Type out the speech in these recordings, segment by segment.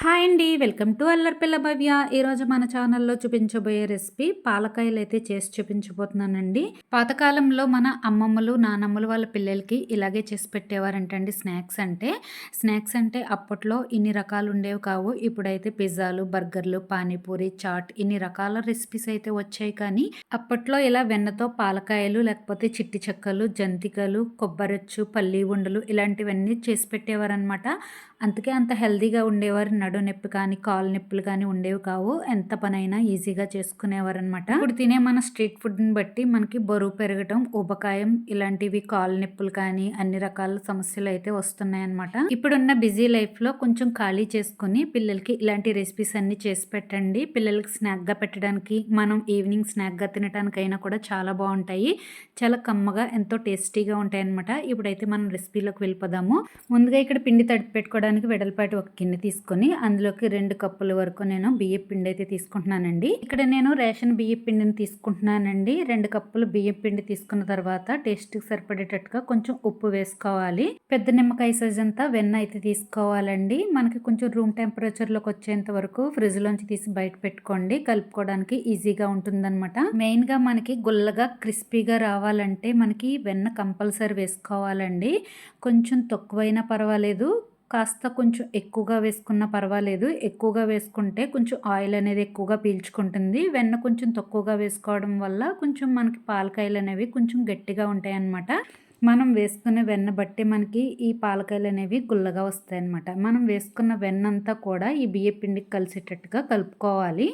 Hi అండి. Welcome to Allaripilla Bhavya. ఈరోజు మన ఛానల్లో చూపించబోయే రెసిపీ పాలకాయలు అయితే చేసి చూపించబోతున్నానండి. పాతకాలంలో మన అమ్మమ్మలు నానమ్మలు వాళ్ళ పిల్లలకి ఇలాగే చేసి పెట్టేవారంటండి స్నాక్స్ అంటే. స్నాక్స్ అంటే అప్పట్లో ఇన్ని రకాలు ఉండేవి కావు. ఇప్పుడైతే పిజ్జాలు బర్గర్లు పానీపూరి చాట్ ఇన్ని రకాల రెసిపీస్ అయితే వచ్చాయి కానీ అప్పట్లో ఇలా వెన్నతో పాలకాయలు లేకపోతే చిట్టి చెక్కలు జంతికలు కొబ్బరొచ్చు పల్లీ ఉండలు ఇలాంటివన్నీ చేసి పెట్టేవారనమాట అందుకే అంత హెల్దీగా ఉండేవారు నడు నొప్పి కానీ కాలు నొప్పులు కానీ ఉండేవి కావు. ఎంత పనైనా ఈజీగా చేసుకునేవారు అనమాట ఇప్పుడు తినే మన స్ట్రీట్ ఫుడ్ని బట్టి మనకి బరువు పెరగటం ఉపకాయం ఇలాంటివి కాలు నొప్పులు కానీ అన్ని రకాల సమస్యలు అయితే వస్తున్నాయన్నమాట. ఇప్పుడున్న బిజీ లైఫ్లో కొంచెం ఖాళీ చేసుకుని పిల్లలకి ఇలాంటి రెసిపీస్ అన్ని చేసి పెట్టండి. పిల్లలకి స్నాక్గా పెట్టడానికి మనం ఈవినింగ్ స్నాక్గా తినడానికైనా కూడా చాలా బాగుంటాయి. చాలా కమ్మగా ఎంతో టేస్టీగా ఉంటాయి అనమాట ఇప్పుడైతే మనం రెసిపీలోకి వెళ్ళిపోదాము. ముందుగా ఇక్కడ పిండి తడిపి పెట్టుకోవడానికి వెడల్పాటి ఒక గిన్నె తీసుకొని అందులోకి రెండు కప్పుల వరకు నేను బియ్యం పిండి అయితే తీసుకుంటున్నానండి. ఇక్కడ నేను రేషన్ బియ్యం పిండిని తీసుకుంటున్నానండి. రెండు కప్పులు బియ్యం పిండి తీసుకున్న తర్వాత టేస్ట్కి సరిపడేటట్టుగా కొంచెం ఉప్పు వేసుకోవాలి. పెద్ద నిమ్మకాయ సైజ్ అంతా వెన్న అయితే తీసుకోవాలండి. మనకి కొంచెం రూమ్ టెంపరేచర్లోకి వచ్చేంత వరకు ఫ్రిడ్జ్లోంచి తీసి బయట పెట్టుకోండి. కలుపుకోవడానికి ఈజీగా ఉంటుందన్నమాట. మెయిన్గా మనకి గుల్లగా క్రిస్పీగా రావాలంటే మనకి వెన్న కంపల్సరీ వేసుకోవాలండి. కొంచెం తక్కువైనా పర్వాలేదు. కాస్త కొంచెం ఎక్కువగా వేసుకున్న పర్వాలేదు. ఎక్కువగా వేసుకుంటే కొంచెం ఆయిల్ అనేది ఎక్కువగా పీల్చుకుంటుంది. వెన్న కొంచెం తక్కువగా వేసుకోవడం వల్ల కొంచెం మనకి పాలకాయలు అనేవి కొంచెం గట్టిగా ఉంటాయి అన్నమాట మనం వేసుకునే వెన్న బట్టి మనకి ఈ పాలకాయలు అనేవి గుల్లగా వస్తాయి అన్నమాట మనం వేసుకున్న వెన్నంతా కూడా ఈ బియ్య పిండికి కలిసేటట్టుగా కలుపుకోవాలి.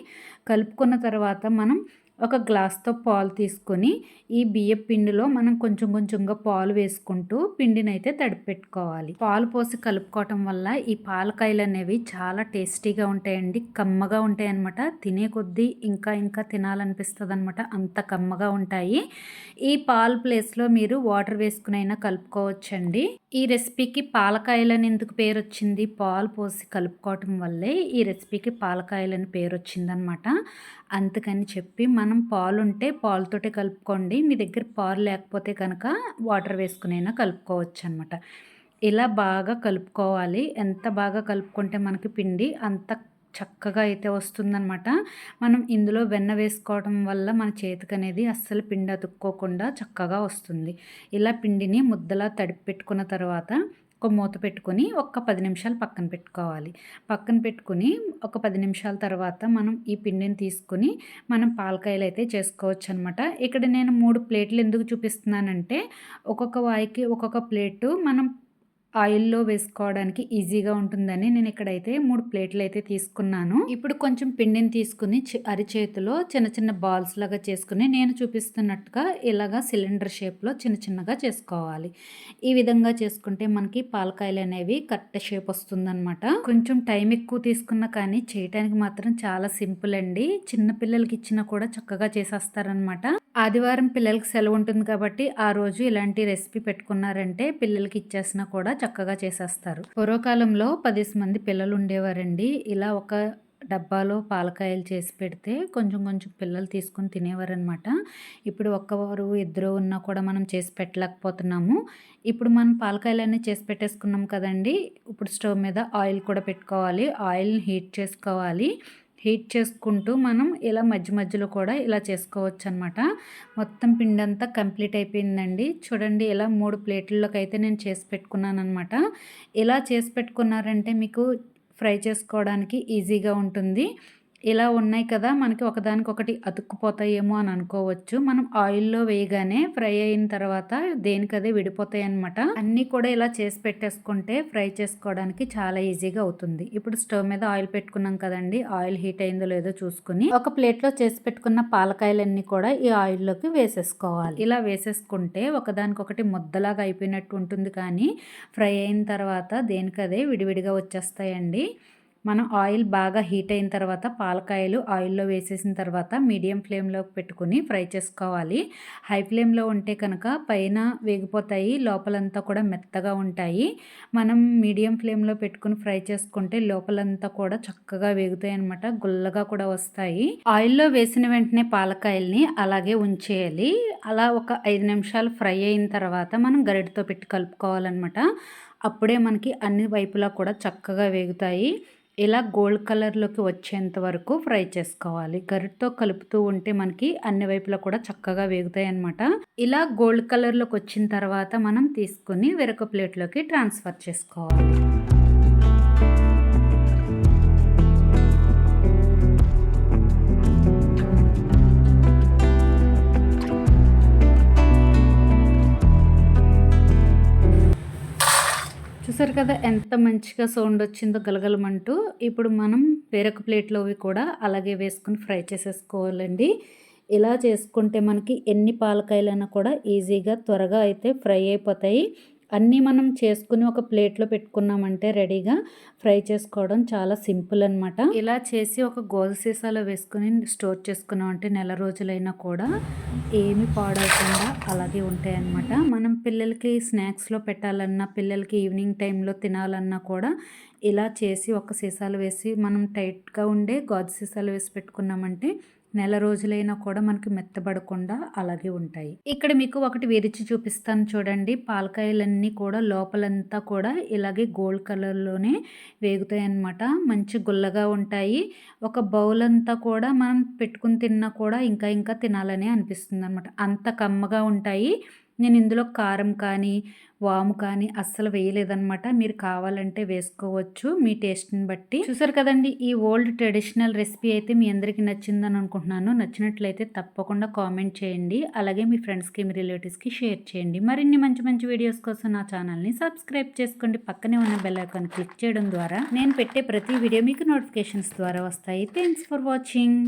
కలుపుకున్న తర్వాత మనం ఒక గ్లాస్తో పాలు తీసుకొని ఈ బియ్య పిండిలో మనం కొంచెం కొంచెంగా పాలు వేసుకుంటూ పిండిని అయితే తడిపెట్టుకోవాలి. పాలు పోసి కలుపుకోవటం వల్ల ఈ పాలకాయలు అనేవి చాలా టేస్టీగా ఉంటాయండి కమ్మగా ఉంటాయి అనమాట తినే కొద్దీ ఇంకా ఇంకా తినాలనిపిస్తుంది అనమాట అంత కమ్మగా ఉంటాయి. ఈ పాలు ప్లేస్లో మీరు వాటర్ వేసుకునైనా కలుపుకోవచ్చండి. ఈ రెసిపీకి పాలకాయలని ఎందుకు పేరు వచ్చింది పాలు పోసి కలుపుకోవటం వల్లే ఈ రెసిపీకి పాలకాయలని పేరు వచ్చిందనమాట అందుకని చెప్పి మనం పాలు ఉంటే పాలుతోటే కలుపుకోండి. మీ దగ్గర పాలు లేకపోతే కనుక వాటర్ వేసుకునైనా కలుపుకోవచ్చు అనమాట ఇలా బాగా కలుపుకోవాలి. ఎంత బాగా కలుపుకుంటే మనకి పిండి అంత చక్కగా అయితే వస్తుందనమాట. మనం ఇందులో వెన్న వేసుకోవడం వల్ల మన చేతికి అనేది అస్సలు పిండి అతుక్కోకుండా చక్కగా వస్తుంది. ఇలా పిండిని ముద్దలా తడిపెట్టుకున్న తర్వాత ఒక మూత పెట్టుకొని ఒక పది నిమిషాలు పక్కన పెట్టుకోవాలి. పక్కన పెట్టుకుని ఒక పది నిమిషాల తర్వాత మనం ఈ పిండిని తీసుకుని మనం పాలకాయలు అయితే చేసుకోవచ్చు అనమాట ఇక్కడ నేను మూడు ప్లేట్లు ఎందుకు చూపిస్తున్నానంటే ఒక్కొక్క వాయికి ఒక్కొక్క ప్లేటు మనం ఆయిల్లో వేసుకోవడానికి ఈజీగా ఉంటుందని నేను ఇక్కడైతే మూడు ప్లేట్లు అయితే తీసుకున్నాను. ఇప్పుడు కొంచెం పిండిని తీసుకుని అరిచేతిలో చిన్న చిన్న బాల్స్ లాగా చేసుకుని నేను చూపిస్తున్నట్టుగా ఇలాగా సిలిండర్ షేప్లో చిన్న చిన్నగా చేసుకోవాలి. ఈ విధంగా చేసుకుంటే మనకి పాలకాయలు అనేవి కరెక్ట్ షేప్ వస్తుందన్నమాట. కొంచెం టైం ఎక్కువ తీసుకున్నా కానీ చేయటానికి మాత్రం చాలా సింపుల్ అండి. చిన్న పిల్లలకి ఇచ్చినా కూడా చక్కగా చేసేస్తారనమాట ఆదివారం పిల్లలకి సెలవు ఉంటుంది కాబట్టి ఆ రోజు ఇలాంటి రెసిపీ పెట్టుకున్నారంటే పిల్లలకి ఇచ్చేసినా కూడా చక్కగా చేసేస్తారు. పూర్వకాలంలో పది మంది పిల్లలు ఉండేవారండి ఇలా ఒక డబ్బాలో పాలకాయలు చేసి పెడితే కొంచెం కొంచెం పిల్లలు తీసుకొని తినేవారనమాట ఇప్పుడు ఒక్కవారు ఇద్దరు ఉన్నా కూడా మనం చేసి పెట్టలేకపోతున్నాము. ఇప్పుడు మనం పాలకాయలన్నీ చేసి పెట్టేసుకున్నాం కదండి. ఇప్పుడు స్టవ్ మీద ఆయిల్ కూడా పెట్టుకోవాలి. ఆయిల్ని హీట్ చేసుకోవాలి. హీట్ చేసుకుంటూ మనం ఇలా మధ్య మధ్యలో కూడా ఇలా చేసుకోవచ్చు అనమాట మొత్తం పిండి అంతా కంప్లీట్ అయిపోయిందండి. చూడండి ఇలా మూడు ప్లేట్లలోకి అయితే నేను చేసి పెట్టుకున్నాను అనమాట ఇలా చేసి పెట్టుకున్నారంటే మీకు ఫ్రై చేసుకోవడానికి ఈజీగా ఉంటుంది. ఇలా ఉన్నాయి కదా మనకి ఒకదానికొకటి అతుక్కుపోతాయేమో అని అనుకోవచ్చు. మనం ఆయిల్లో వేయగానే ఫ్రై అయిన తర్వాత దేనికదే విడిపోతాయి అనమాట అన్నీ కూడా ఇలా చేసి పెట్టేసుకుంటే ఫ్రై చేసుకోవడానికి చాలా ఈజీగా అవుతుంది. ఇప్పుడు స్టవ్ మీద ఆయిల్ పెట్టుకున్నాం కదండి ఆయిల్ హీట్ అయిందో లేదో చూసుకుని ఒక ప్లేట్లో చేసి పెట్టుకున్న పాలకాయలన్నీ కూడా ఈ ఆయిల్లోకి వేసేసుకోవాలి. ఇలా వేసేసుకుంటే ఒకదానికొకటి ముద్దలాగా అయిపోయినట్టు ఉంటుంది కానీ ఫ్రై అయిన తర్వాత దేనికదే విడివిడిగా వచ్చేస్తాయండి. మనం ఆయిల్ బాగా హీట్ అయిన తర్వాత పాలకాయలు ఆయిల్లో వేసేసిన తర్వాత మీడియం ఫ్లేమ్లో పెట్టుకుని ఫ్రై చేసుకోవాలి. హై ఫ్లేమ్లో ఉంటే కనుక పైన వేగిపోతాయి లోపలంతా కూడా మెత్తగా ఉంటాయి. మనం మీడియం ఫ్లేమ్లో పెట్టుకుని ఫ్రై చేసుకుంటే లోపలంతా కూడా చక్కగా వేగుతాయి అనమాట గుల్లగా కూడా వస్తాయి. ఆయిల్లో వేసిన వెంటనే పాలకాయల్ని అలాగే ఉంచేయాలి. అలా ఒక ఐదు నిమిషాలు ఫ్రై అయిన తర్వాత మనం గరిటతో పెట్టి కలుపుకోవాలన్నమాట. అప్పుడే మనకి అన్ని వైపులా కూడా చక్కగా వేగుతాయి. ఇలా గోల్డ్ కలర్లోకి వచ్చేంత వరకు ఫ్రై చేసుకోవాలి. గరిటతో కలుపుతూ ఉంటే మనకి అన్ని వైపులా కూడా చక్కగా వేగుతాయి అనమాట ఇలా గోల్డ్ కలర్లోకి వచ్చిన తర్వాత మనం తీసుకుని వేరొక ప్లేట్లోకి ట్రాన్స్ఫర్ చేసుకోవాలి. చూసారు కదా ఎంత మంచిగా సౌండ్ వచ్చిందో గలగలమంటూ ఇప్పుడు మనం వేరొక ప్లేట్లోవి కూడా అలాగే వేసుకుని ఫ్రై చేసేసుకోవాలండి. ఇలా చేసుకుంటే మనకి ఎన్ని పాలకాయలైనా కూడా ఈజీగా త్వరగా అయితే ఫ్రై అయిపోతాయి. అన్నీ మనం చేసుకుని ఒక ప్లేట్లో పెట్టుకున్నామంటే రెడీగా ఫ్రై చేసుకోవడం చాలా సింపుల్ అనమాట ఇలా చేసి ఒక గోధ సీసాలో వేసుకుని స్టోర్ చేసుకున్నామంటే నెల రోజులైనా కూడా ఏమి పాడవకుండా అలాగే ఉంటాయి అన్నమాట. మనం పిల్లలకి స్నాక్స్లో పెట్టాలన్నా పిల్లలకి ఈవినింగ్ టైంలో తినాలన్నా కూడా ఇలా చేసి ఒక సీసాలు వేసి మనం టైట్గా ఉండే గాజు సీసాలు వేసి పెట్టుకున్నామంటే నెల రోజులైనా కూడా మనకి మెత్తబడకుండా అలాగే ఉంటాయి. ఇక్కడ మీకు ఒకటి విరిచి చూపిస్తాను చూడండి. పాలకాయలన్నీ కూడా లోపలంతా కూడా ఇలాగే గోల్డ్ కలర్లోనే వేగుతాయి అన్నమాట మంచి గుల్లగా ఉంటాయి. ఒక బౌల్ అంతా కూడా మనం పెట్టుకుని తిన్నా కూడా ఇంకా ఇంకా తినాలని అనిపిస్తుంది అనమాట అంత కమ్మగా ఉంటాయి. నేను ఇందులో కారం కానీ వాము కానీ అస్సలు వేయలేదనమాట మీరు కావాలంటే వేసుకోవచ్చు మీ టేస్ట్ని బట్టి. చూసారు కదండి ఈ ఓల్డ్ ట్రెడిషనల్ రెసిపీ అయితే మీ అందరికీ నచ్చిందని అనుకుంటున్నాను. నచ్చినట్లయితే తప్పకుండా కామెంట్ చేయండి. అలాగే మీ ఫ్రెండ్స్కి మీ రిలేటివ్స్కి షేర్ చేయండి. మరిన్ని మంచి మంచి వీడియోస్ కోసం నా ఛానల్ని సబ్స్క్రైబ్ చేసుకోండి. పక్కనే ఉన్న బెల్ ఐకాన్ క్లిక్ చేయడం ద్వారా నేను పెట్టే ప్రతి వీడియో మీకు నోటిఫికేషన్స్ ద్వారా వస్తాయి. Thanks for watching.